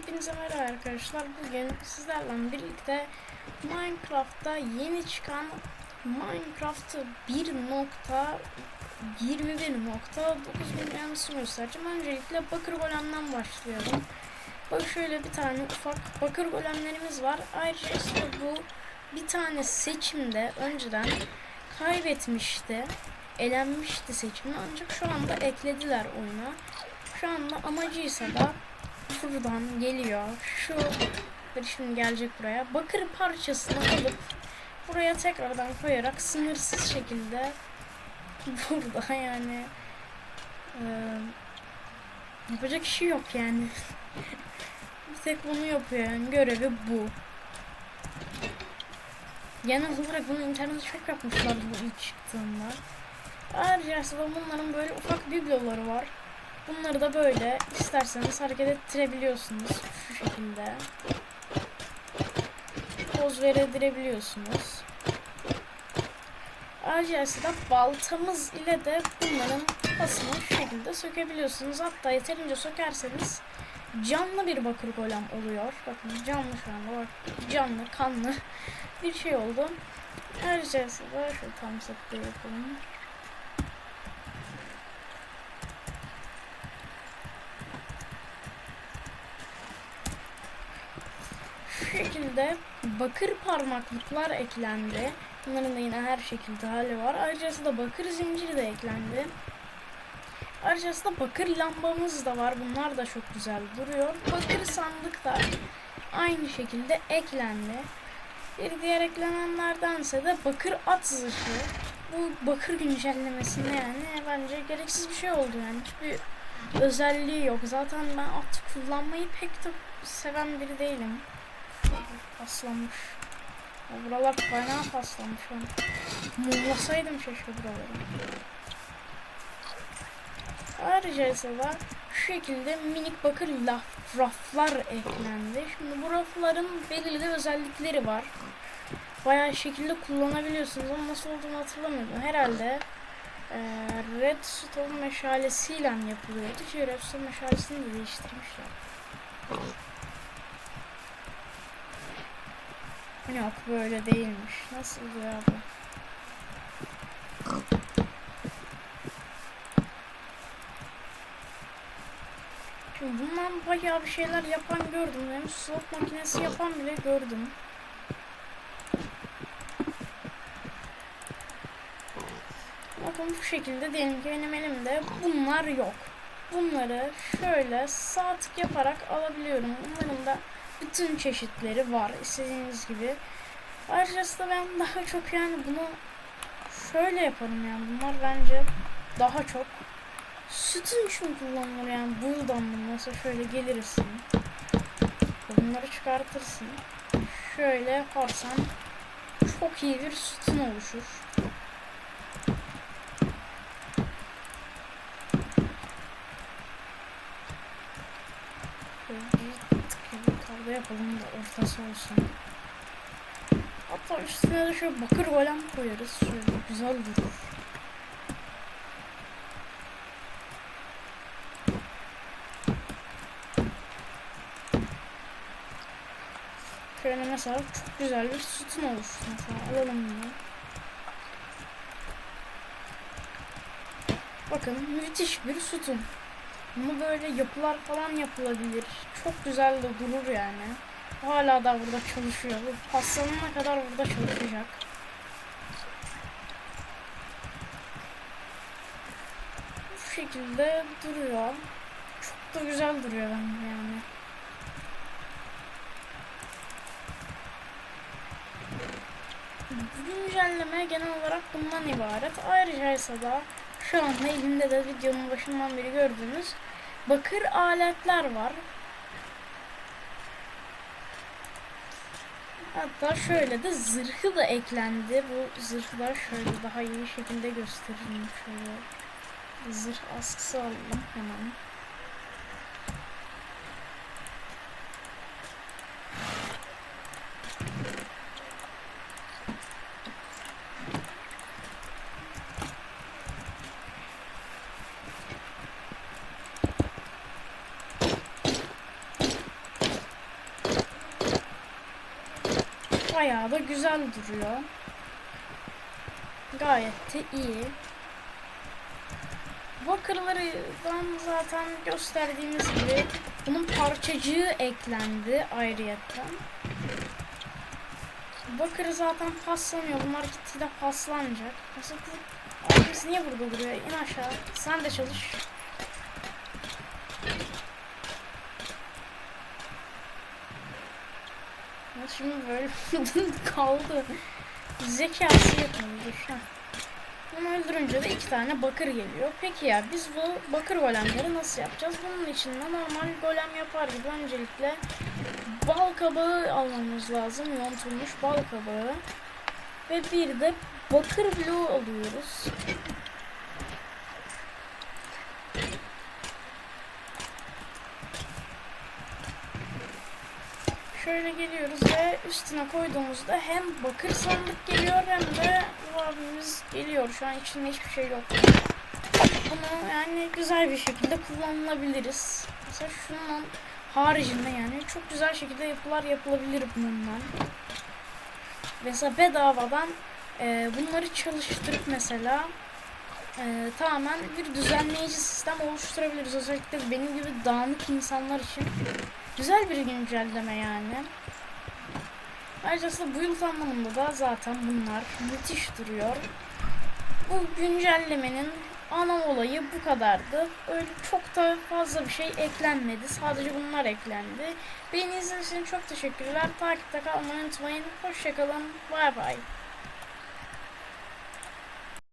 Hepinize merhaba arkadaşlar. Bugün sizlerle birlikte Minecraft'ta yeni çıkan Minecraft 1.21.9 bilgisini göstereceğim. Öncelikle bakır golemden başlayalım. Bak şöyle bir tane ufak bakır golemlerimiz var. Ayrıca işte bu bir tane seçimde önceden kaybetmişti. Elenmişti seçimde ancak şu anda eklediler oyuna. Şu anda amacıysa da şuradan geliyor. Şu şimdi gelecek buraya. Bakır parçasını alıp buraya tekrardan koyarak sınırsız şekilde burada yani e, yapacak işi yok yani. Bir tek bunu yapıyor yani görevi bu. Genel olarak bunu internette çok yapmışlar bu ilk çıktığında. Ayrıca bunların böyle ufak bibloları var. Bunları da böyle isterseniz hareket ettirebiliyorsunuz şu şekilde. Poz verebiliyorsunuz. Ayrıca aslında baltamız ile de bunların kafasını şu şekilde sökebiliyorsunuz. Hatta yeterince sökerseniz canlı bir bakır golem oluyor. Bakın canlı şu anda bak canlı kanlı bir şey oldu. Ayrıca aslında şöyle tam setleri yapalım. Şu şekilde bakır parmaklıklar eklendi. Bunların da yine her şekilde hali var. Ayrıca da bakır zinciri de eklendi. Ayrıca da bakır lambamız da var. Bunlar da çok güzel duruyor. Bakır sandık da aynı şekilde eklendi. Bir diğer eklenenlerdense de bakır at zırhı. Bu bakır güncellemesinde yani bence gereksiz bir şey oldu yani. Hiçbir özelliği yok. Zaten ben at kullanmayı pek de seven biri değilim. Paslanmış. Ya buralar fena paslanmış. Mumlasaydım keşke buraları. Ayrıca ise de şu şekilde minik bakır laf, raflar eklendi. Şimdi bu rafların belirli özellikleri var. Bayağı şekilde kullanabiliyorsunuz ama nasıl olduğunu hatırlamıyorum. Herhalde e, redstone meşalesiyle yapılıyordu ki redstone meşalesini de değiştirmişler. Yok böyle değilmiş. Nasıl ya bu? Şimdi bundan bayağı bir şeyler yapan gördüm. Hem slot makinesi yapan bile gördüm. Bakın bu şekilde diyelim ki benim elimde bunlar yok. Bunları şöyle sağ tık yaparak alabiliyorum. Bunların da bütün çeşitleri var. İstediğiniz gibi. Ayrıca da ben daha çok yani bunu şöyle yaparım yani. Bunlar bence daha çok sütün için kullanılır yani. Buradan mesela şöyle gelirsin. Bunları çıkartırsın. Şöyle yaparsan çok iyi bir sütun oluşur Şöyle kavga yapalım da ortası olsun hatta üstüne de şöyle bakır golem koyarız şöyle güzel durur Şöyle mesela çok güzel bir sütun oluştu mesela alalım bunu. Bakın müthiş bir sütun. Bunu böyle yapılar falan yapılabilir. Çok güzel de durur yani. Hala da burada çalışıyor. Bu paslanana kadar burada çalışacak. Bu şekilde duruyor. Çok da güzel duruyor bence yani. Güncelleme genel olarak bundan ibaret. Ayrıca ise da şu anda elimde de videonun başından beri gördüğünüz bakır aletler var. Hatta şöyle de zırhı da eklendi. Bu zırhlar şöyle daha iyi şekilde göstereyim. Şöyle zırh askısı alalım hemen. Bayağı da güzel duruyor. Gayet de iyi. Bakırlardan zaten gösterdiğimiz gibi bunun parçacığı eklendi ayrıyetten. Bakırı zaten paslanıyor. Bunlar gitgide paslanacak. Mesela bu abimiz niye burada duruyor? İn aşağı. Sen de çalış. Şimdi böyle kaldı. Zekası yapıldı. Heh. Bunu öldürünce de iki tane bakır geliyor. Peki ya biz bu bakır golemleri nasıl yapacağız? Bunun için de normal golem yapar gibi öncelikle bal kabağı almamız lazım. Yontulmuş bal kabağı. Ve bir de bakır bloğu alıyoruz. Şöyle geliyoruz ve üstüne koyduğumuzda hem bakır sandık geliyor hem de bu abimiz geliyor. Şu an içinde hiçbir şey yok. Bunu yani güzel bir şekilde kullanılabiliriz. Mesela şunun haricinde yani çok güzel şekilde yapılar yapılabilir bundan. Mesela bedavadan e, bunları çalıştırıp mesela e, tamamen bir düzenleyici sistem oluşturabiliriz. Özellikle benim gibi dağınık insanlar için güzel bir güncelleme yani. Ayrıca bu yıl anlamında da zaten bunlar müthiş duruyor. Bu güncellemenin ana olayı bu kadardı. Öyle çok da fazla bir şey eklenmedi. Sadece bunlar eklendi. Beni izlediğiniz için çok teşekkürler. Takipte kalmayı unutmayın. Hoşçakalın. Bay bay.